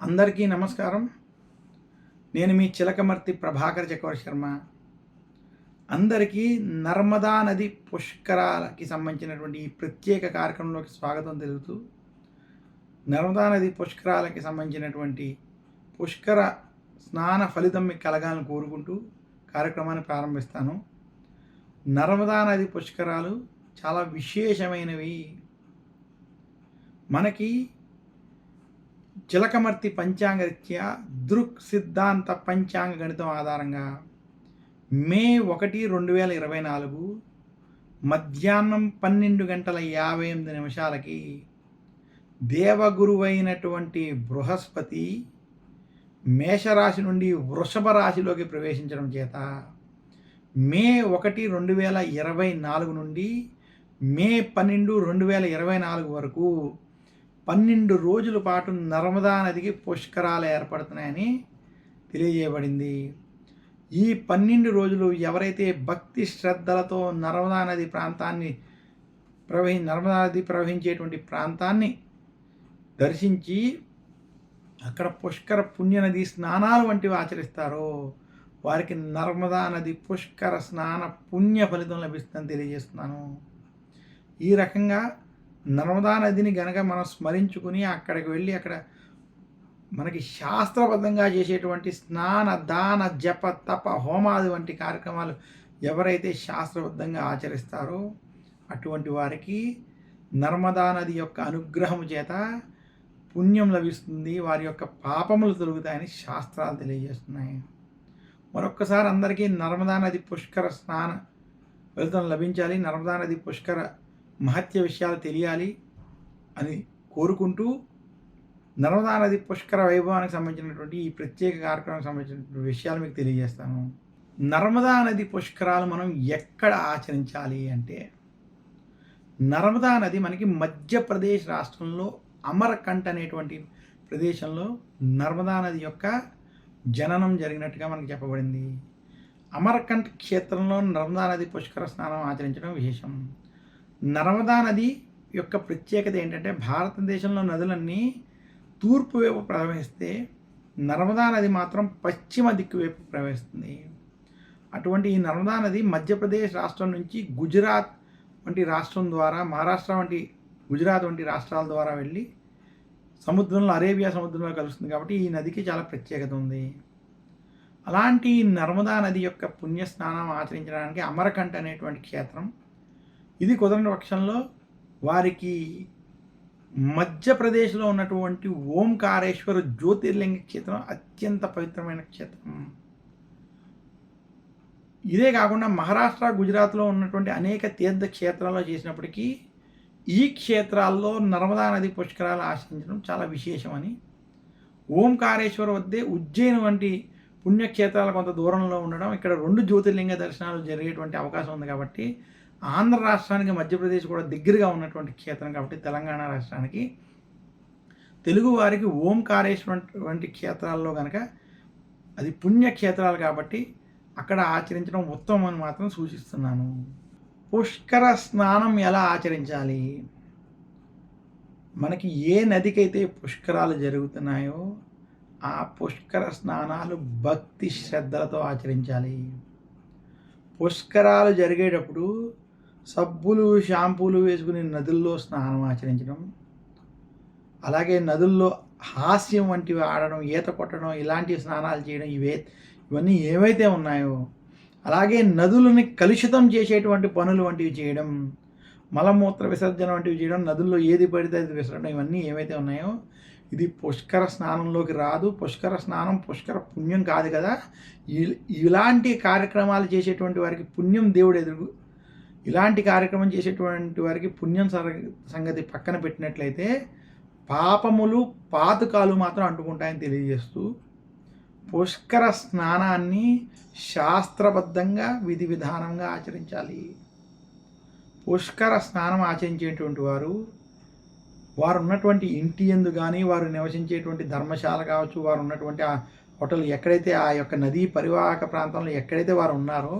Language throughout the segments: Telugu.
అందరికీ నమస్కారం. నేను మీ చిలకమర్తి ప్రభాకర్ చక్రవర్ శర్మ. అందరికీ నర్మదా నది పుష్కరాలకి సంబంధించినటువంటి ఈ ప్రత్యేక కార్యక్రమంలోకి స్వాగతం తెలుపుతూ నర్మదా నది పుష్కరాలకి సంబంధించినటువంటి పుష్కర స్నాన ఫలితం మీకు కలగాలని కోరుకుంటూ కార్యక్రమాన్ని ప్రారంభిస్తాను. నర్మదా నది పుష్కరాలు చాలా విశేషమైనవి. మనకి చిలకమర్తి పంచాంగరీత్యా దృక్ సిద్ధాంత పంచాంగ గణితం ఆధారంగా మే ఒకటి రెండు వేల ఇరవై నాలుగు మధ్యాహ్నం పన్నెండు గంటల యాభై ఎనిమిది నిమిషాలకి దేవగురువైనటువంటి బృహస్పతి మేషరాశి నుండి వృషభ రాశిలోకి ప్రవేశించడం చేత మే ఒకటి రెండు వేల ఇరవై నాలుగు నుండి మే పన్నెండు రెండు వేల ఇరవై నాలుగు వరకు పన్నెండు రోజుల పాటు నర్మదా నదికి పుష్కరాలు ఏర్పడుతున్నాయని తెలియజేయబడింది. ఈ పన్నెండు రోజులు ఎవరైతే భక్తి శ్రద్ధలతో నర్మదా నది ప్రాంతాన్ని ప్రవహి నర్మదా నది ప్రవహించేటువంటి ప్రాంతాన్ని దర్శించి అక్కడ పుష్కర పుణ్యనది స్నానాలు వంటివి ఆచరిస్తారో వారికి నర్మదా నది పుష్కర స్నాన పుణ్య ఫలితం లభిస్తుందని తెలియజేస్తున్నాను. ఈ రకంగా నర్మదా నదిని గనక మనం స్మరించుకుని అక్కడికి వెళ్ళి అక్కడ మనకి శాస్త్రబద్ధంగా చేసేటువంటి స్నాన దాన జప తప హోమాది వంటి కార్యక్రమాలు ఎవరైతే శాస్త్రబద్ధంగా ఆచరిస్తారో అటువంటి వారికి నర్మదా నది యొక్క అనుగ్రహం చేత పుణ్యం లభిస్తుంది. వారి యొక్క పాపములు తొలుగుతాయని శాస్త్రాలు తెలియజేస్తున్నాయి. మరొక్కసారి అందరికీ నర్మదా నది పుష్కర స్నాన ఫలితం లభించాలి. నర్మదా నది పుష్కర మహత్య విషయాలు తెలియాలి అని కోరుకుంటూ నర్మదా నది పుష్కర వైభవానికి సంబంధించినటువంటి ఈ ప్రత్యేక కార్యక్రమానికి సంబంధించినటువంటి విషయాలు మీకు తెలియజేస్తాను. నర్మదా నది పుష్కరాలు మనం ఎక్కడ ఆచరించాలి అంటే నర్మదా నది మనకి మధ్యప్రదేశ్ రాష్ట్రంలో అమరకంట్ అనేటువంటి ప్రదేశంలో నర్మదా నది యొక్క జననం జరిగినట్టుగా మనకు చెప్పబడింది. అమరకంఠ క్షేత్రంలో నర్మదా నది పుష్కర స్నానం ఆచరించడం విశేషం. నర్మదా నది యొక్క ప్రత్యేకత ఏంటంటే భారతదేశంలో నదులన్నీ తూర్పు వైపు ప్రవహిస్తే నర్మదా నది మాత్రం పశ్చిమ దిక్కు వైపు ప్రవహిస్తుంది. అటువంటి ఈ నర్మదా నది మధ్యప్రదేశ్ రాష్ట్రం నుంచి గుజరాత్ వంటి రాష్ట్రం ద్వారా మహారాష్ట్ర వంటి గుజరాత్ వంటి రాష్ట్రాల ద్వారా వెళ్ళి సముద్రంలో అరేబియా సముద్రంలో కలుస్తుంది కాబట్టి ఈ నదికి చాలా ప్రత్యేకత ఉంది. అలాంటి నర్మదా నది యొక్క పుణ్యస్నానం ఆచరించడానికి అమరకంఠ అనేటువంటి క్షేత్రం ఇది కుదరని పక్షంలో వారికి మధ్యప్రదేశ్లో ఉన్నటువంటి ఓంకారేశ్వర జ్యోతిర్లింగ క్షేత్రం అత్యంత పవిత్రమైన క్షేత్రం. ఇదే కాకుండా మహారాష్ట్ర గుజరాత్లో ఉన్నటువంటి అనేక తీర్థ క్షేత్రాల్లో చేసినప్పటికీ ఈ క్షేత్రాల్లో నర్మదా నది పుష్కరాలు ఆశ్రయించడం చాలా విశేషమని ఓంకారేశ్వర వద్దే ఉజ్జయిన్ వంటి పుణ్యక్షేత్రాలు కొంత దూరంలో ఉండడం ఇక్కడ రెండు జ్యోతిర్లింగ దర్శనాలు జరిగేటువంటి అవకాశం ఉంది కాబట్టి ఆంధ్ర రాష్ట్రానికి మధ్యప్రదేశ్ కూడా దగ్గరగా ఉన్నటువంటి క్షేత్రం కాబట్టి తెలంగాణ రాష్ట్రానికి తెలుగు వారికి ఓంకారేశ్వర వంటి క్షేత్రాల్లో కనుక అది పుణ్యక్షేత్రాలు కాబట్టి అక్కడ ఆచరించడం ఉత్తమం అని మాత్రం సూచిస్తున్నాను. పుష్కర స్నానం ఎలా ఆచరించాలి? మనకి ఏ నదికైతే పుష్కరాలు జరుగుతున్నాయో ఆ పుష్కర స్నానాలు భక్తి శ్రద్ధలతో ఆచరించాలి. పుష్కరాలు జరిగేటప్పుడు సబ్బులు షాంపూలు వేసుకుని నదుల్లో స్నానం ఆచరించడం అలాగే నదుల్లో హాస్యం వంటివి ఆడడం ఈత కొట్టడం ఇలాంటి స్నానాలు చేయడం ఇవే ఇవన్నీ ఏవైతే ఉన్నాయో అలాగే నదులని కలుషితం చేసేటువంటి పనులు వంటివి చేయడం మలమూత్ర విసర్జన వంటివి చేయడం నదుల్లో ఏది పడితే అది విసరడం ఇవన్నీ ఏవైతే ఉన్నాయో ఇది పుష్కర స్నానంలోకి రాదు. పుష్కర స్నానం పుష్కర పుణ్యం కాదు కదా. ఇలాంటి కార్యక్రమాలు చేసేటువంటి వారికి పుణ్యం దేవుడు ఎదురు ఇలాంటి కార్యక్రమం చేసేటువంటి వారికి పుణ్యం సంగతి పక్కన పెట్టినట్లయితే పాపములు పాతకాలు మాత్రం అంటుకుంటాయని తెలియజేస్తూ పుష్కర స్నానాన్ని శాస్త్రబద్ధంగా విధి విధానంగా ఆచరించాలి. పుష్కర స్నానం ఆచరించేటువంటి వారు వారు ఉన్నటువంటి ఇంటి ఎందు కానీ వారు నివసించేటువంటి ధర్మశాల కావచ్చు వారు ఉన్నటువంటి ఆ హోటల్ ఎక్కడైతే ఆ యొక్క నదీ పరివాహక ప్రాంతంలో ఎక్కడైతే వారు ఉన్నారో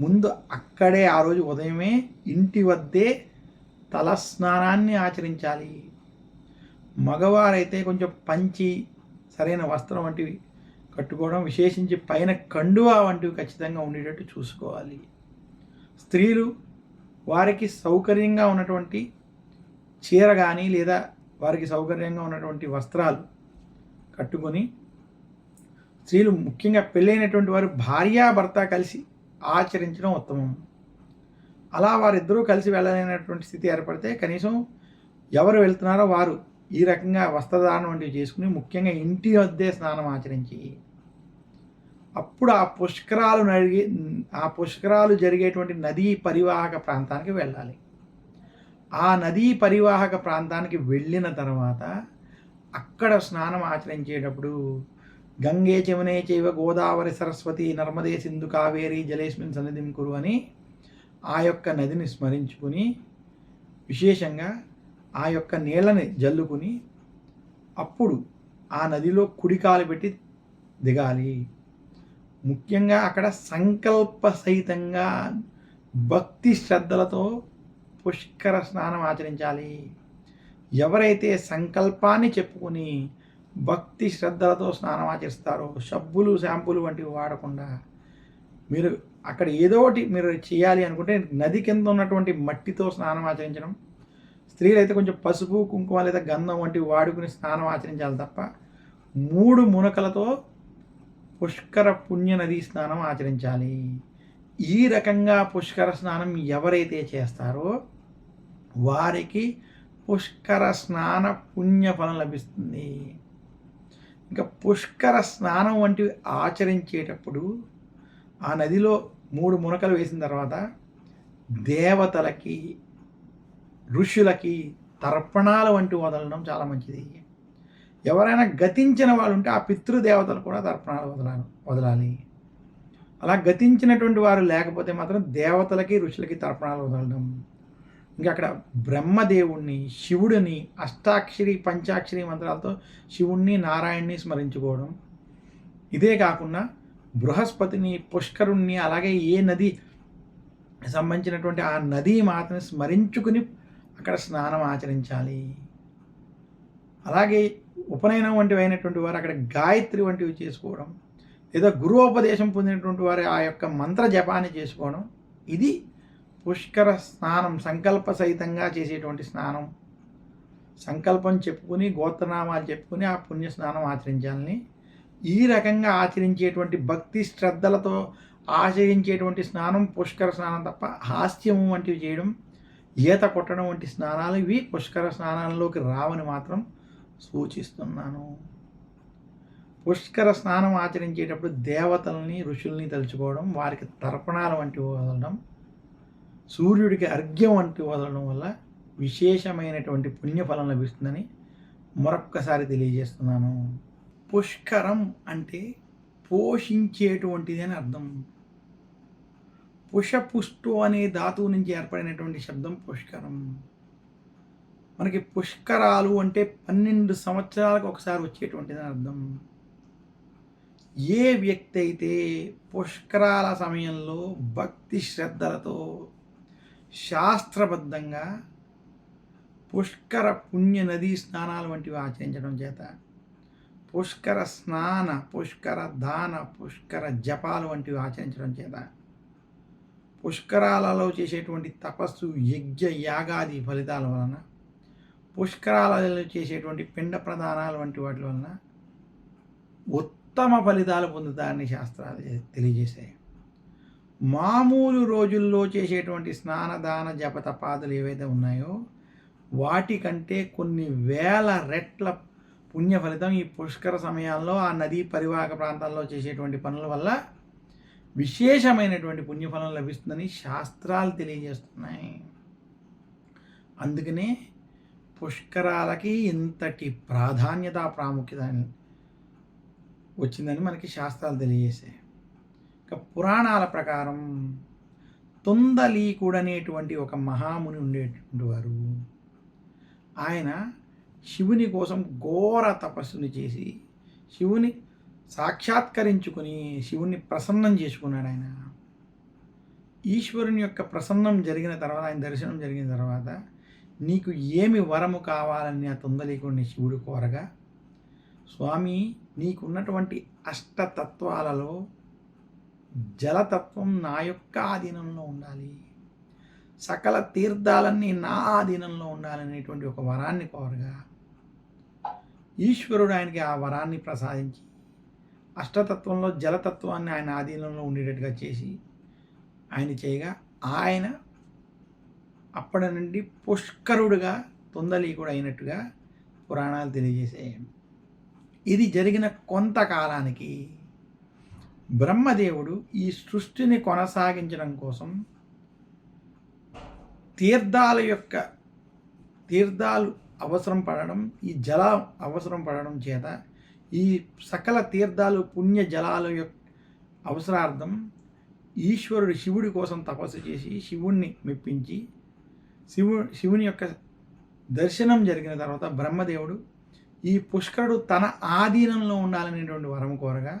ముందు అక్కడే ఆ రోజు ఉదయమే ఇంటి వద్దే తలస్నానాన్ని ఆచరించాలి. మగవారైతే కొంచెం పంచి సరైన వస్త్రం వంటివి కట్టుకోవడం విశేషించి పైన కండువా వంటివి ఖచ్చితంగా ఉండేటట్టు చూసుకోవాలి. స్త్రీలు వారికి సౌకర్యంగా ఉన్నటువంటి చీర కానీ లేదా వారికి సౌకర్యంగా ఉన్నటువంటి వస్త్రాలు కట్టుకొని స్త్రీలు ముఖ్యంగా పెళ్ళైనటువంటి వారు భార్యాభర్త కలిసి ఆచరించడం ఉత్తమం. అలా వారిద్దరూ కలిసి వెళ్ళలేనటువంటి స్థితి ఏర్పడితే కనీసం ఎవరు వెళ్తున్నారో వారు ఈ రకంగా వస్త్రధారణ వంటివి చేసుకుని ముఖ్యంగా ఇంటి వద్దే స్నానం ఆచరించి అప్పుడు ఆ పుష్కరాలు నడిగే ఆ పుష్కరాలు జరిగేటువంటి నదీ పరివాహక ప్రాంతానికి వెళ్ళాలి. ఆ నదీ పరివాహక ప్రాంతానికి వెళ్ళిన తర్వాత అక్కడ స్నానం ఆచరించేటప్పుడు గంగే చమునే చైవ గోదావరి సరస్వతి నర్మదే సింధు కావేరి జలేస్మిన్ సన్నిధిం కురు అని ఆ యొక్క నదిని స్మరించుకుని విశేషంగా ఆ యొక్క నీళ్ళని జల్లుకుని అప్పుడు ఆ నదిలో కుడికాలు పెట్టి దిగాలి. ముఖ్యంగా అక్కడ సంకల్ప సహితంగా భక్తి శ్రద్ధలతో పుష్కర స్నానం ఆచరించాలి. ఎవరైతే సంకల్పాన్ని చెప్పుకొని భక్తి శ్రద్ధలతో స్నానం ఆచరిస్తారు. సబ్బులు షాంపులు వంటివి వాడకుండా మీరు అక్కడ ఏదో ఒకటి మీరు చేయాలి అనుకుంటే నది కింద ఉన్నటువంటి మట్టితో స్నానం ఆచరించడం. స్త్రీలు అయితే కొంచెం పసుపు కుంకుమ లేదా గంధం వంటివి వాడుకుని స్నానం ఆచరించాలి తప్ప మూడు మునకలతో పుష్కర పుణ్య నదీ స్నానం ఆచరించాలి. ఈ రకంగా పుష్కర స్నానం ఎవరైతే చేస్తారో వారికి పుష్కర స్నాన పుణ్య ఫలం లభిస్తుంది. ఇంకా పుష్కర స్నానం వంటివి ఆచరించేటప్పుడు ఆ నదిలో మూడు మునకలు వేసిన తర్వాత దేవతలకి ఋషులకి తర్పణాల వంటి వదలడం చాలా మంచిది. ఎవరైనా గతించిన వాళ్ళు ఉంటే ఆ పితృదేవతలు కూడా తర్పణాలు వదలాలి వదలాలి. అలా గతించినటువంటి వారు లేకపోతే మాత్రం దేవతలకి ఋషులకి తర్పణాలు వదలడం. ఇంకా అక్కడ బ్రహ్మదేవుణ్ణి శివుడిని అష్టాక్షరి పంచాక్షరి మంత్రాలతో శివుణ్ణి నారాయణ్ణి స్మరించుకోవడం. ఇదే కాకుండా బృహస్పతిని పుష్కరుణ్ణి అలాగే ఏ నది సంబంధించినటువంటి ఆ నదీ మాతని స్మరించుకుని అక్కడ స్నానం ఆచరించాలి. అలాగే ఉపనయనం వంటివి అయినటువంటి వారు అక్కడ గాయత్రి వంటివి చేసుకోవడం. లేదా గురువుపదేశం పొందినటువంటి వారు ఆ యొక్క మంత్ర జపాన్ని చేసుకోవడం. ఇది పుష్కర స్నానం సంకల్ప సహితంగా చేసేటువంటి స్నానం. సంకల్పం చెప్పుకుని గోత్రనామాలు చెప్పుకుని ఆ పుణ్య స్నానం ఆచరించాలని. ఈ రకంగా ఆచరించేటువంటి భక్తి శ్రద్ధలతో ఆచరించేటువంటి స్నానం పుష్కర స్నానం తప్ప హాస్యము వంటివి చేయడం ఈత కొట్టడం వంటి స్నానాలు ఇవి పుష్కర స్నానాల్లోకి రావని మాత్రం సూచిస్తున్నాను. పుష్కర స్నానం ఆచరించేటప్పుడు దేవతల్ని ఋషుల్ని తలుచుకోవడం వారికి తర్పణాల వంటివి వదలడం సూర్యుడికి అర్ఘ్యం వంటి వదలడం వల్ల విశేషమైనటువంటి పుణ్యఫలం లభిస్తుందని మరొక్కసారి తెలియజేస్తున్నాను. పుష్కరం అంటే పోషించేటువంటిది అని అర్థం. పుషపుష్టు అనే ధాతువు నుంచి ఏర్పడినటువంటి శబ్దం పుష్కరం. మనకి పుష్కరాలు అంటే పన్నెండు సంవత్సరాలకు ఒకసారి వచ్చేటువంటిది అని అర్థం. ఏ వ్యక్తి అయితే పుష్కరాల సమయంలో భక్తి శ్రద్ధలతో శాస్త్రబద్ధంగా పుష్కర పుణ్య నదీ స్నానాలు వంటివి ఆచరించడం చేత పుష్కర స్నాన పుష్కర దాన పుష్కర జపాలు వంటివి ఆచరించడం చేత పుష్కరాలలో చేసేటువంటి తపస్సు యజ్ఞ యాగాది ఫలితాల వలన పుష్కరాలలో చేసేటువంటి పిండ ప్రదానాలు వంటి వాటి వలన ఉత్తమ ఫలితాలు పొందుతారని శాస్త్రాలు తెలియజేశాయి. మామూలు రోజుల్లో చేసేటువంటి స్నానదాన జపతపాదులు ఏవైతే ఉన్నాయో వాటికంటే కొన్ని వేల రెట్ల పుణ్య ఫలితం ఈ పుష్కర సమయాల్లో ఆ నదీ పరివాహక ప్రాంతాల్లో చేసేటువంటి పనుల వల్ల విశేషమైనటువంటి పుణ్యఫలం లభిస్తుందని శాస్త్రాలు తెలియజేస్తున్నాయి. అందుకనే పుష్కరాలకి ఇంతటి ప్రాధాన్యత ప్రాముఖ్యత వచ్చిందని మనకి శాస్త్రాలు తెలియజేసాయి ఇక పురాణాల ప్రకారం తొందలీకుడనేటువంటి ఒక మహాముని ఉండేటువంటి వారు. ఆయన శివుని కోసం ఘోర తపస్సుని చేసి శివుని సాక్షాత్కరించుకుని శివుణ్ణి ప్రసన్నం చేసుకున్నాడు ఆయన. ఈశ్వరుని యొక్క ప్రసన్నం జరిగిన తర్వాత ఆయన దర్శనం జరిగిన తర్వాత నీకు ఏమి వరము కావాలని ఆ తొందలీకుడిని శివుడు కోరగా స్వామి నీకున్నటువంటి అష్టతత్వాలలో జలతత్వం నా యొక్క ఆధీనంలో ఉండాలి. సకల తీర్థాలన్నీ నా ఆధీనంలో ఉండాలనేటువంటి ఒక వరాన్ని కోరగా ఈశ్వరుడు ఆయనకి ఆ వరాన్ని ప్రసాదించి అష్టతత్వంలో జలతత్వాన్ని ఆయన ఆధీనంలో ఉండేటట్టుగా చేసి ఆయన చేయగా ఆయన అప్పటి నుండి పుష్కరుడుగా తొందలీకుడు అయినట్టుగా పురాణాలు తెలియజేసాయి ఇది జరిగిన కొంతకాలానికి బ్రహ్మదేవుడు ఈ సృష్టిని కొనసాగించడం కోసం తీర్థాల యొక్క తీర్థాలు అవసరం పడడం ఈ జల అవసరం పడడం చేత ఈ సకల తీర్థాలు పుణ్య జలాల యొక్క అవసరార్థం ఈశ్వరుడు శివుడి కోసం తపస్సు చేసి శివుణ్ణి మెప్పించి శివు శివుని యొక్క దర్శనం జరిగిన తర్వాత బ్రహ్మదేవుడు ఈ పుష్కరుడు తన ఆధీనంలో ఉండాలనేటువంటి వరం కోరగా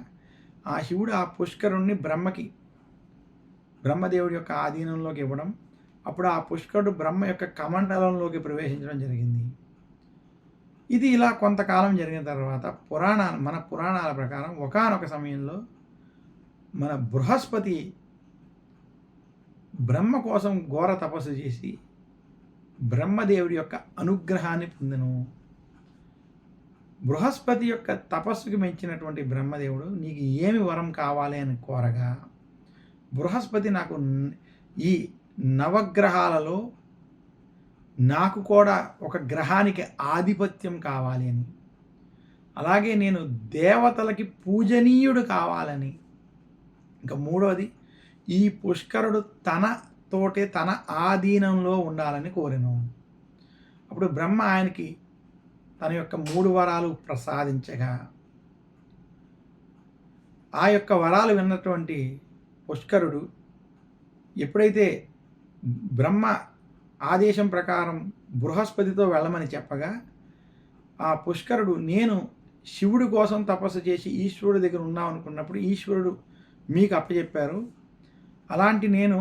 ఆ శివుడు ఆ పుష్కరుణ్ణి బ్రహ్మకి బ్రహ్మదేవుడి యొక్క ఆధీనంలోకి ఇవ్వడం అప్పుడు ఆ పుష్కరుడు బ్రహ్మ యొక్క కమండలంలోకి ప్రవేశించడం జరిగింది. ఇది ఇలా కొంతకాలం జరిగిన తర్వాత పురాణాలు మన పురాణాల ప్రకారం ఒకనొక సమయంలో మన బృహస్పతి బ్రహ్మ కోసం ఘోర తపస్సు చేసి బ్రహ్మదేవుడి యొక్క అనుగ్రహాన్ని పొందను. బృహస్పతి యొక్క తపస్సుకి మెచ్చినటువంటి బ్రహ్మదేవుడు నీకు ఏమి వరం కావాలి అని కోరగా బృహస్పతి నాకు ఈ నవగ్రహాలలో నాకు కూడా ఒక గ్రహానికి ఆధిపత్యం కావాలి అని అలాగే నేను దేవతలకి పూజనీయుడు కావాలని. ఇంకా మూడవది ఈ పుష్కరుడు తన తోటే తన ఆధీనంలో ఉండాలని కోరెను. అప్పుడు బ్రహ్మ ఆయనకి తన యొక్క మూడు వరాలు ప్రసాదించగా ఆ యొక్క వరాలు విన్నటువంటి పుష్కరుడు ఎప్పుడైతే బ్రహ్మ ఆదేశం ప్రకారం బృహస్పతితో వెళ్ళమని చెప్పగా ఆ పుష్కరుడు నేను శివుడి కోసం తపస్సు చేసి ఈశ్వరుడి దగ్గర ఉన్నాం అనుకున్నప్పుడు ఈశ్వరుడు మీకు అప్పచెప్పారు. అలాంటి నేను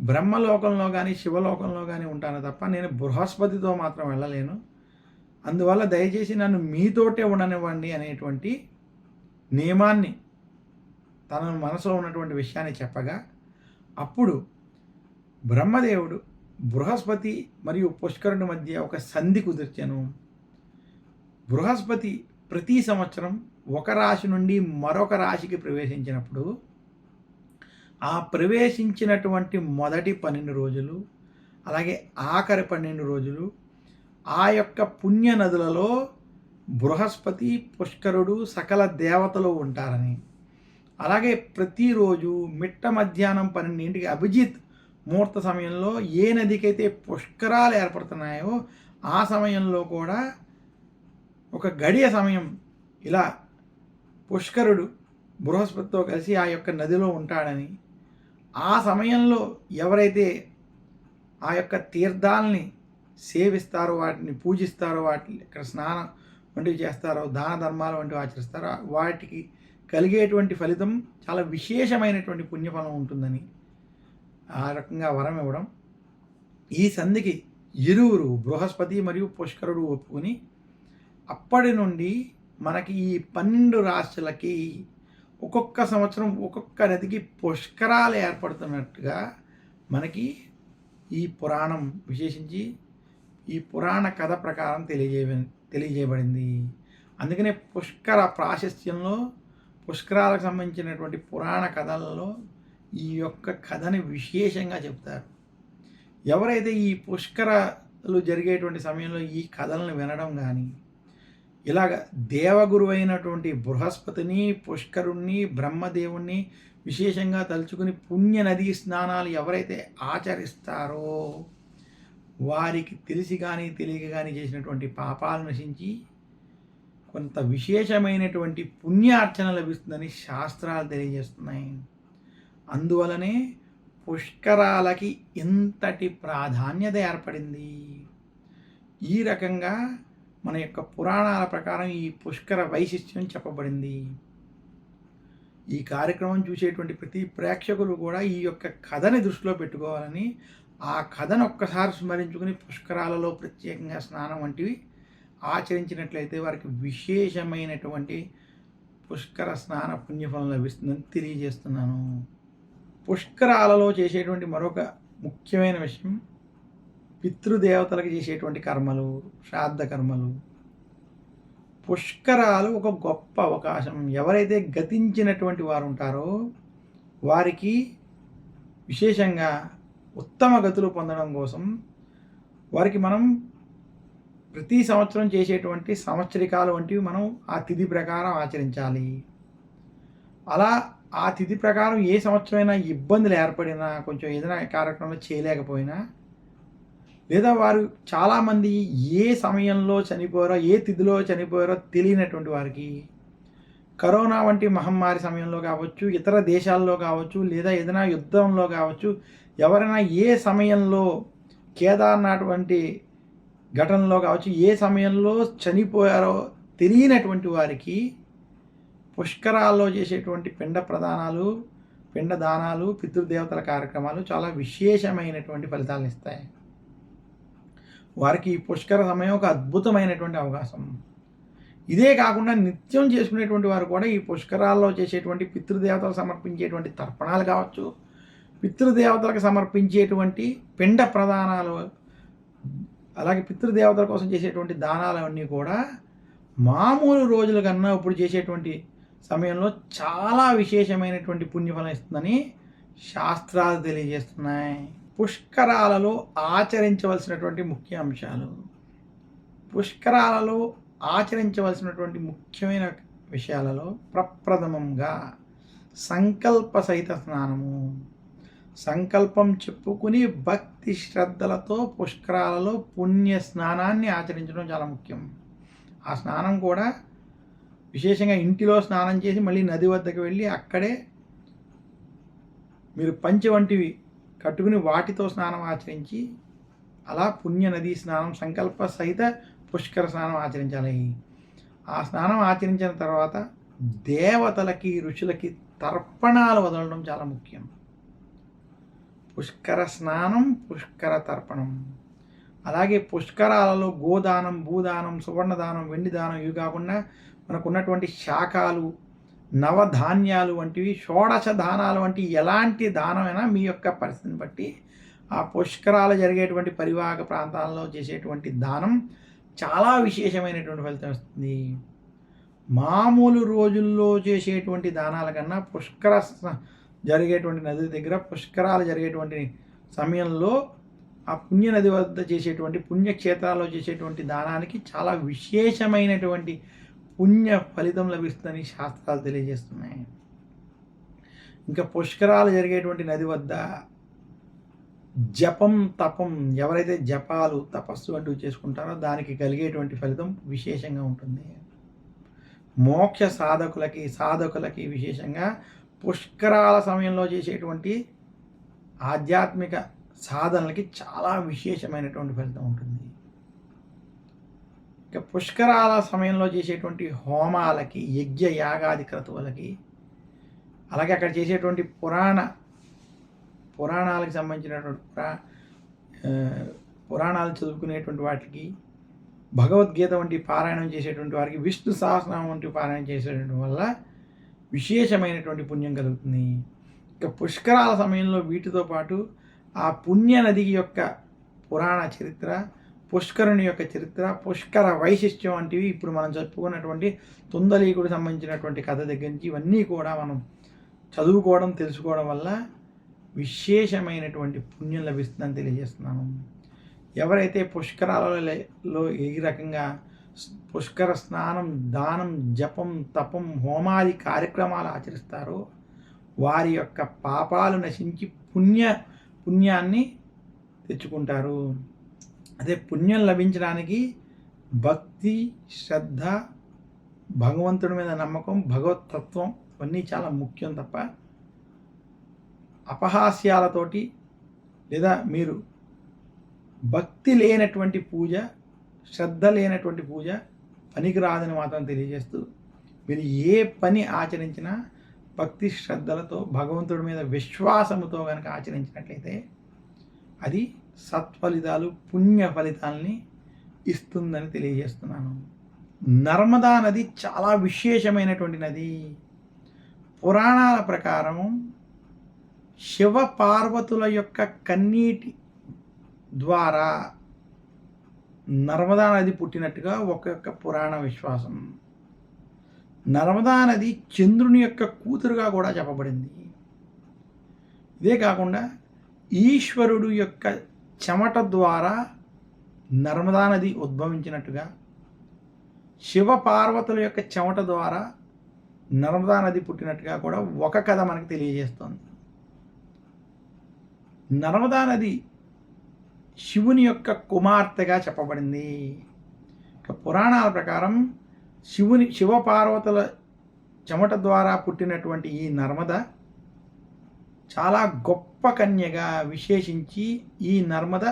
బ్రహ్మలోకంలో కానీ శివలోకంలో కానీ ఉంటాను తప్ప నేను బృహస్పతితో మాత్రం వెళ్ళలేను. అందువల్ల దయచేసి నన్ను మీతోటే ఉండనివ్వండి అనేటువంటి నియమాన్ని తన మనసులో ఉన్నటువంటి విషయాన్ని చెప్పగా అప్పుడు బ్రహ్మదేవుడు బృహస్పతి మరియు పుష్కరుని మధ్య ఒక సంధి కుదిర్చాను. బృహస్పతి ప్రతి సంవత్సరం ఒక రాశి నుండి మరొక రాశికి ప్రవేశించినప్పుడు ఆ ప్రవేశించినటువంటి మొదటి పన్నెండు రోజులు అలాగే ఆఖరి పన్నెండు రోజులు ఆ యొక్క పుణ్య నదులలో బృహస్పతి పుష్కరుడు సకల దేవతలు ఉంటారని. అలాగే ప్రతిరోజు మిట్ట మధ్యాహ్నం పన్నెండింటికి అభిజిత్ ముహూర్త సమయంలో ఏ నదికైతే పుష్కరాలు ఏర్పడుతున్నాయో ఆ సమయంలో కూడా ఒక గడియ సమయం ఇలా పుష్కరుడు బృహస్పతితో కలిసి ఆ యొక్క నదిలో ఉంటాడని. ఆ సమయంలో ఎవరైతే ఆ యొక్క తీర్థాలని సేవిస్తారో వాటిని పూజిస్తారో వాటిని ఇక్కడ స్నానం వంటివి చేస్తారో దాన ధర్మాలు వంటివి ఆచరిస్తారో వాటికి కలిగేటువంటి ఫలితం చాలా విశేషమైనటువంటి పుణ్యఫలం ఉంటుందని ఆ రకంగా వరం ఇవ్వడం. ఈ సంధికి ఇరువురు బృహస్పతి మరియు పుష్కరుడు ఒప్పుకొని అప్పటి నుండి మనకి ఈ పన్నెండు రాశులకి ఒక్కొక్క సంవత్సరం ఒక్కొక్క నదికి పుష్కరాలు ఏర్పడుతున్నట్టుగా మనకి ఈ పురాణం విశేషించి ఈ పురాణ కథ ప్రకారం తెలియజేయ తెలియజేయబడింది. అందుకనే పుష్కర ప్రాశస్త్యంలో పుష్కరాలకు సంబంధించినటువంటి పురాణ కథలలో ఈ యొక్క కథని విశేషంగా చెప్తారు. ఎవరైతే ఈ పుష్కరాలు జరిగేటువంటి సమయంలో ఈ కథలను వినడం కానీ ఇలాగ దేవగురు అయినటువంటి బృహస్పతిని పుష్కరుణ్ణి బ్రహ్మదేవుణ్ణి విశేషంగా తలుచుకుని పుణ్య నదీ స్నానాలు ఎవరైతే ఆచరిస్తారో వారికి తెలిసి కానీ తెలియక కానీ చేసినటువంటి పాపాలు నశించి కొంత విశేషమైనటువంటి పుణ్యార్చన లభిస్తుందని శాస్త్రాలు తెలియజేస్తున్నాయి. అందువలనే పుష్కరాలకి ఇంతటి ప్రాధాన్యత ఏర్పడింది. ఈ రకంగా మన యొక్క పురాణాల ప్రకారం ఈ పుష్కర వైశిష్ట్యం చెప్పబడింది. ఈ కార్యక్రమం చూసేటువంటి ప్రతి ప్రేక్షకులు కూడా ఈ యొక్క కథని దృష్టిలో పెట్టుకోవాలని ఆ కథను ఒక్కసారి స్మరించుకుని పుష్కరాలలో ప్రత్యేకంగా స్నానం వంటివి ఆచరించినట్లయితే వారికి విశేషమైనటువంటి పుష్కర స్నాన పుణ్యఫలం లభిస్తుందని తెలియజేస్తున్నాను. పుష్కరాలలో చేసేటువంటి మరొక ముఖ్యమైన విషయం పితృదేవతలకు చేసేటువంటి కర్మలు శ్రాద్ధ కర్మలు. పుష్కరాలు ఒక గొప్ప అవకాశం. ఎవరైతే గతించినటువంటి వారు ఉంటారో వారికి విశేషంగా ఉత్తమ గతులు పొందడం కోసం వారికి మనం ప్రతి సంవత్సరం చేసేటువంటి సంవత్సరికాలు వంటివి మనం ఆ తిథి ప్రకారం ఆచరించాలి. అలా ఆ తిథి ప్రకారం ఏ సంవత్సరమైనా ఇబ్బందులు ఏర్పడినా కొంచెం ఏదైనా కార్యక్రమంలో చేయలేకపోయినా లేదా వారు చాలామంది ఏ సమయంలో చనిపోయారో ఏ తిథిలో చనిపోయారో తెలియనటువంటి వారికి కరోనా వంటి మహమ్మారి సమయంలో కావచ్చు ఇతర దేశాల్లో కావచ్చు లేదా ఏదైనా యుద్ధంలో కావచ్చు ఎవరైనా ఏ సమయంలో కేదార్నాథ్ వంటి ఘటనలో కావచ్చు ఏ సమయంలో చనిపోయారో తెలియనటువంటి వారికి పుష్కరాల్లో చేసేటువంటి పిండ ప్రదానాలు పిండ దానాలు పితృదేవతల కార్యక్రమాలు చాలా విశేషమైనటువంటి ఫలితాలను ఇస్తాయి. వారికి ఈ పుష్కర సమయం ఒక అద్భుతమైనటువంటి అవకాశం. ఇదే కాకుండా నిత్యం చేసుకునేటువంటి వారు కూడా ఈ పుష్కరాల్లో చేసేటువంటి పితృదేవతలు సమర్పించేటువంటి తర్పణాలు కావచ్చు పితృదేవతలకు సమర్పించేటువంటి పిండ ప్రదానాలు అలాగే పితృదేవతల కోసం చేసేటువంటి దానాలన్నీ కూడా మామూలు రోజుల కన్నా ఇప్పుడు చేసేటువంటి సమయంలో చాలా విశేషమైనటువంటి పుణ్యఫలం ఇస్తుందని శాస్త్రాలు తెలియజేస్తున్నాయి. పుష్కరాలలో ఆచరించవలసినటువంటి ముఖ్య అంశాలు. పుష్కరాలలో ఆచరించవలసినటువంటి ముఖ్యమైన విషయాలలో ప్రప్రథమంగా సంకల్ప సహిత స్నానము. సంకల్పం చెప్పుకుని భక్తి శ్రద్ధలతో పుష్కరాలలో పుణ్య స్నానాన్ని ఆచరించడం చాలా ముఖ్యం. ఆ స్నానం కూడా విశేషంగా ఇంటిలో స్నానం చేసి మళ్ళీ నది వద్దకు వెళ్ళి అక్కడే మీరు పంచి వంటివి కట్టుకుని వాటితో స్నానం ఆచరించి అలా పుణ్య నదీ స్నానం సంకల్ప సహిత పుష్కర స్నానం ఆచరించాలి. ఆ స్నానం ఆచరించిన తర్వాత దేవతలకి ఋషులకి తర్పణాలు వదలడం చాలా ముఖ్యం. పుష్కర స్నానం పుష్కర తర్పణం అలాగే పుష్కరాలలో గోదానం భూదానం సువర్ణదానం వెండి దానం ఇవి కాకుండా మనకు ఉన్నటువంటి శాఖాలు నవధాన్యాలు వంటివి షోడశ దానాలు వంటి ఎలాంటి దానమైనా మీ యొక్క పరిస్థితిని బట్టి ఆ పుష్కరాలు జరిగేటువంటి పరివాహక ప్రాంతాల్లో చేసేటువంటి దానం చాలా విశేషమైనటువంటి ఫలితం ఇస్తుంది. మామూలు రోజుల్లో చేసేటువంటి దానాల కన్నా పుష్కర జరిగేటువంటి నది దగ్గర పుష్కరాలు జరిగేటువంటి సమయంలో ఆ పుణ్య నది వద్ద చేసేటువంటి పుణ్యక్షేత్రాల్లో చేసేటువంటి దానానికి చాలా విశేషమైనటువంటి పుణ్య ఫలితం లభిస్తుందని శాస్త్రాలు తెలియజేస్తున్నాయి. ఇంకా పుష్కరాలు జరిగేటువంటి నది వద్ద జపం తపం ఎవరైతే జపాలు తపస్సు అంటూ చేసుకుంటారో దానికి కలిగేటువంటి ఫలితం విశేషంగా ఉంటుంది. మోక్ష సాధకులకి సాధకులకి విశేషంగా పుష్కరాల సమయంలో చేసేటువంటి ఆధ్యాత్మిక సాధనలకి చాలా విశేషమైనటువంటి ఫలితం ఉంటుంది. ఇక పుష్కరాల సమయంలో చేసేటువంటి హోమాలకి యజ్ఞ యాగాది క్రతువులకి అలాగే అక్కడ చేసేటువంటి పురాణ పురాణాలకు సంబంధించినటువంటి పురా పురాణాలు చదువుకునేటువంటి వాటికి భగవద్గీత వంటి పారాయణం చేసేటువంటి వారికి విష్ణు సహస్రనామం వంటి పారాయణం చేసేటువంటి వల్ల విశేషమైనటువంటి పుణ్యం కలుగుతుంది. ఇక పుష్కరాల సమయంలో వీటితో పాటు ఆ పుణ్య నది యొక్క పురాణ చరిత్ర పుష్కరుని యొక్క చరిత్ర పుష్కర వైశిష్ట్యం వంటివి ఇప్పుడు మనం చెప్పుకున్నటువంటి తుందలీకుడు సంబంధించినటువంటి కథ దగ్గర నుంచి ఇవన్నీ కూడా మనం చదువుకోవడం తెలుసుకోవడం వల్ల విశేషమైనటువంటి పుణ్యం లభిస్తుందని తెలియజేస్తున్నాను. ఎవరైతే పుష్కరాలలో ఈ రకంగా పుష్కర స్నానం దానం జపం తపం హోమాది కార్యక్రమాలు ఆచరిస్తారో. వారి యొక్క పాపాలు నశించి పుణ్య పుణ్యాన్ని తెచ్చుకుంటారు. అదే పుణ్యం లభించడానికి భక్తి శ్రద్ధ భగవంతుడి మీద నమ్మకం భగవతత్వం ఇవన్నీ చాలా ముఖ్యం తప్ప అపహాస్యాలతోటి లేదా మీరు భక్తి లేనటువంటి పూజ శ్రద్ధ లేనటువంటి పూజ పనికి రాదని మాత్రం తెలియజేస్తూ మీరు ఏ పని ఆచరించినా భక్తి శ్రద్ధలతో భగవంతుడి మీద విశ్వాసముతో కనుక ఆచరించినట్లయితే అది సత్ఫలితాలు పుణ్య ఫలితాలని ఇస్తుందని తెలియజేస్తున్నాను. నర్మదా నది చాలా విశేషమైనటువంటి నది. పురాణాల ప్రకారము శివ పార్వతుల యొక్క కన్నీటి ద్వారా నర్మదా నది పుట్టినట్టుగా ఒక యొక్క పురాణ విశ్వాసం. నర్మదా నది చంద్రుని యొక్క కూతురుగా కూడా చెప్పబడింది. ఇదే కాకుండా ఈశ్వరుడు యొక్క చెమట ద్వారా నర్మదా నది ఉద్భవించినట్టుగా శివ పార్వతుల యొక్క చెమట ద్వారా నర్మదా నది పుట్టినట్టుగా కూడా ఒక కథ మనకు తెలియజేస్తోంది. నర్మదా నది శివుని యొక్క కుమార్తెగా చెప్పబడింది. పురాణాల ప్రకారం శివుని శివపార్వతుల చెమట ద్వారా పుట్టినటువంటి ఈ నర్మద చాలా గొప్ప కన్యగా విశేషించి ఈ నర్మద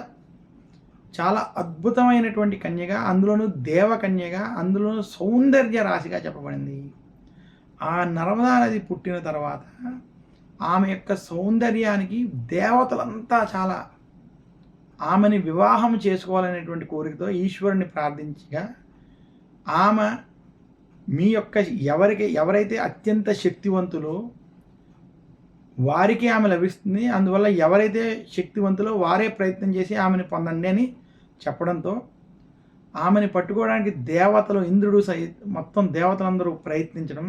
చాలా అద్భుతమైనటువంటి కన్యగా అందులోనూ దేవకన్యగా అందులోనూ సౌందర్య రాశిగా చెప్పబడింది. ఆ నర్మదా నది పుట్టిన తర్వాత ఆమె యొక్క సౌందర్యానికి దేవతలంతా చాలా ఆమెని వివాహం చేసుకోవాలనేటువంటి కోరికతో ఈశ్వరుని ప్రార్థించగా ఆమె మీ యొక్క ఎవరికి ఎవరైతే అత్యంత శక్తివంతులో వారికి ఆమె లభిస్తుంది అందువల్ల ఎవరైతే శక్తివంతులో వారే ప్రయత్నం చేసి ఆమెను పొందండి అని చెప్పడంతో ఆమెని పట్టుకోవడానికి దేవతలు ఇంద్రుడు సహి మొత్తం దేవతలందరూ ప్రయత్నించడం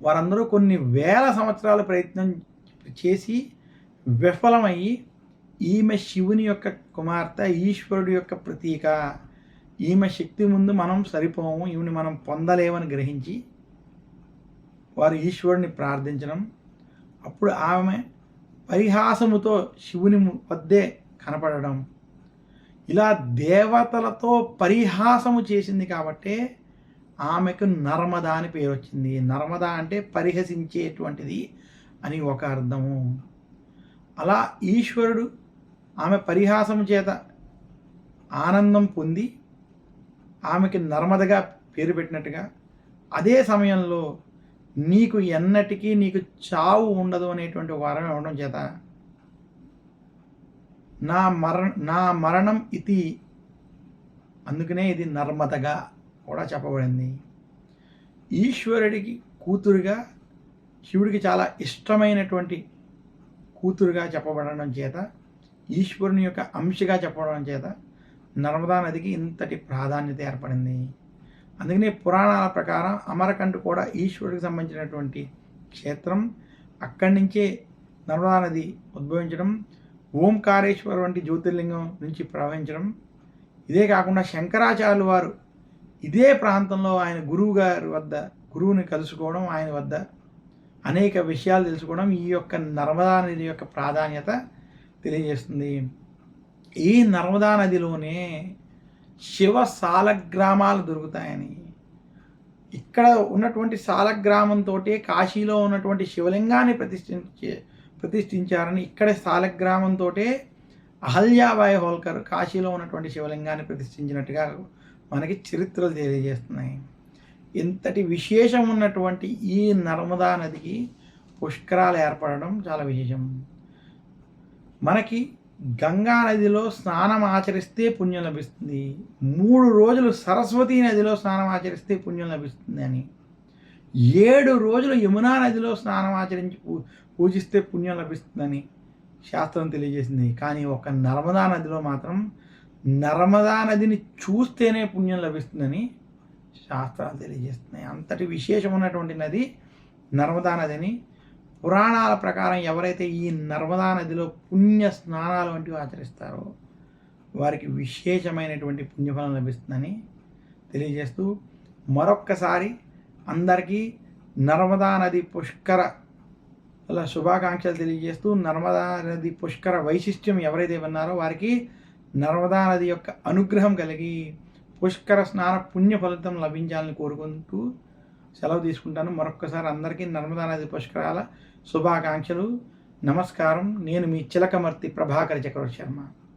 వారందరూ కొన్ని వేల సంవత్సరాలు ప్రయత్నం చేసి విఫలమయ్యి ఈమె శివుని యొక్క కుమార్తె ఈశ్వరుడు యొక్క ప్రతీక. ఈమె శక్తి ముందు మనం సరిపోము ఈమెని మనం పొందలేమని గ్రహించి వారు ఈశ్వరుని ప్రార్థించడం. అప్పుడు ఆమె పరిహాసముతో శివుని వద్దే కనపడడం. ఇలా దేవతలతో పరిహాసము చేసింది కాబట్టే ఆమెకు నర్మద అని పేరు వచ్చింది. నర్మద అంటే పరిహసించేటువంటిది అని ఒక అర్థము. అలా ఈశ్వరుడు ఆమె పరిహాసం చేత ఆనందం పొంది ఆమెకి నర్మదగా పేరు పెట్టినట్టుగా అదే సమయంలో నీకు ఎన్నటికీ నీకు చావు ఉండదు అనేటువంటి వరం ఇవ్వడం చేత నా మర నా మరణం ఇది అందుకనే ఇది నర్మదగా కూడా చెప్పబడింది. ఈశ్వరుడికి కూతురుగా శివుడికి చాలా ఇష్టమైనటువంటి కూతురుగా చెప్పబడడం చేత ఈశ్వరుని యొక్క అంశగా చెప్పడం చేత నర్మదా నదికి ఇంతటి ప్రాధాన్యత ఏర్పడింది. అందుకనే పురాణాల ప్రకారం అమరకంఠ కూడా ఈశ్వరుడికి సంబంధించినటువంటి క్షేత్రం అక్కడి నుంచే నర్మదా నది ఉద్భవించడం ఓంకారేశ్వర్ వంటి జ్యోతిర్లింగం నుంచి ప్రవహించడం. ఇదే కాకుండా శంకరాచార్యులు వారు ఇదే ప్రాంతంలో ఆయన గురువు గారి వద్ద గురువుని కలుసుకోవడం ఆయన వద్ద అనేక విషయాలు తెలుసుకోవడం ఈ యొక్క నర్మదా నది యొక్క ప్రాధాన్యత తెలియజేస్తుంది. ఈ నర్మదా నదిలోనే శివ సాలగ్రామాలు దొరుకుతాయని. ఇక్కడ ఉన్నటువంటి సాలగ్రామంతో కాశీలో ఉన్నటువంటి శివలింగాన్ని ప్రతిష్ఠించే ప్రతిష్ఠించారని ఇక్కడ సాలగ్రామంతో అహల్యాబాయి హోల్కర్ కాశీలో ఉన్నటువంటి శివలింగాన్ని ప్రతిష్ఠించినట్టుగా మనకి చరిత్రలు తెలియజేస్తున్నాయి. ఇంతటి విశేషం ఉన్నటువంటి ఈ నర్మదా నదికి పుష్కరాలు ఏర్పడడం చాలా విశేషం. మనకి గంగా నదిలో స్నానం ఆచరిస్తే పుణ్యం లభిస్తుంది. మూడు రోజులు సరస్వతీ నదిలో స్నానం ఆచరిస్తే పుణ్యం లభిస్తుంది అని. ఏడు రోజులు యమునా నదిలో స్నానం ఆచరించి పూజిస్తే పుణ్యం లభిస్తుందని శాస్త్రం తెలియజేసింది. కానీ ఒక నర్మదా నదిలో మాత్రం నర్మదా నదిని చూస్తేనే పుణ్యం లభిస్తుందని శాస్త్రాలు తెలియజేస్తున్నాయి. అంతటి విశేషం ఉన్నటువంటి నది నర్మదా నదిని పురాణాల ప్రకారం ఎవరైతే ఈ నర్మదా నదిలో పుణ్య స్నానాలు వంటివి ఆచరిస్తారో వారికి విశేషమైనటువంటి పుణ్యఫలం లభిస్తుందని తెలియజేస్తూ మరొక్కసారి అందరికీ నర్మదా నది పుష్కర శుభాకాంక్షలు తెలియజేస్తూ నర్మదా నది పుష్కర వైశిష్ట్యం ఎవరైతే విన్నారో వారికి నర్మదా నది యొక్క అనుగ్రహం కలిగి పుష్కర స్నాన పుణ్య ఫలితం లభించాలని కోరుకుంటూ సెలవు తీసుకుంటాను. మరొక్కసారి అందరికీ నర్మదా నది పుష్కరాల శుభాకాంక్షలు. నమస్కారం. నేను మీ చిలకమర్తి ప్రభాకర్ చక్రవర్తి శర్మ.